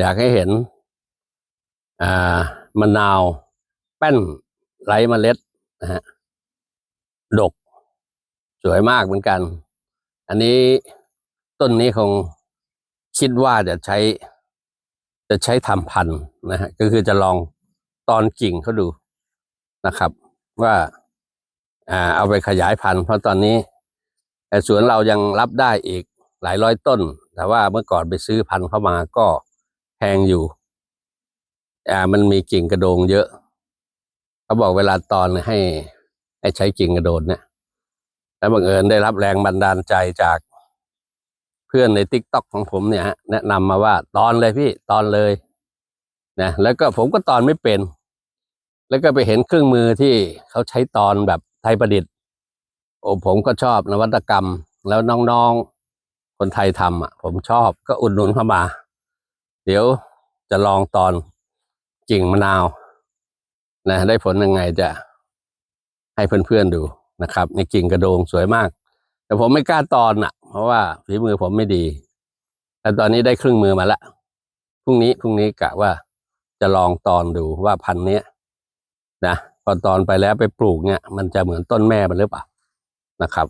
อยากให้เห็นมะนาว แป้นไร้เมล็ดนะฮะดก สวยมากเหมือนกัน อันนี้ต้นนี้คงคิดว่าจะใช้ จะใช้ทำพันธุ์นะฮะก็คือจะลองตอนกิ่งเขาดูนะครับ ว่าเอาไปขยายพันธุ์เพราะตอนนี้สวนเรายังรับได้อีกหลายร้อยต้น แต่ว่าเมื่อก่อนไปซื้อพันธุ์เข้ามาก็แพงอยู่ อ่า มันมีกิ่งกระโดงเยอะ เขาบอกเวลาตอนให้ ให้ใช้กิ่งกระโดนเนี่ย แล้วบังเอิญได้รับแรงบันดาลใจจากเพื่อนในทิกต็อกของผมเนี่ยฮะแนะนำมาว่าตอนเลยพี่ตอนเลยนะแล้วก็ผมก็ตอนไม่เป็น แล้วก็ไปเห็นเครื่องมือที่เขาใช้ตอนแบบไทยประดิษฐ์โอ้ผมก็ชอบนวัตกรรมแล้วน้องๆ คนไทยทำอะ ผมชอบก็อุดหนุนเข้ามา เดี๋ยวจะลองตอนกิ่งมะนาวนะได้ผลยังไงจะให้เพื่อนๆดูนะครับในกิ่งกระโดงสวยมาก แต่ผมไม่กล้าตอนอะ เพราะว่าฝีมือผมไม่ดี แต่ตอนนี้ได้ครึ่งมือมาละพรุ่งนี้พรุ่งนี้กะว่าจะลองตอนดูว่าพันธุ์เนี้ยนะพอตอนไปแล้วไปปลูกเนี่ย มันจะเหมือนต้นแม่มันหรือเปล่านะครับ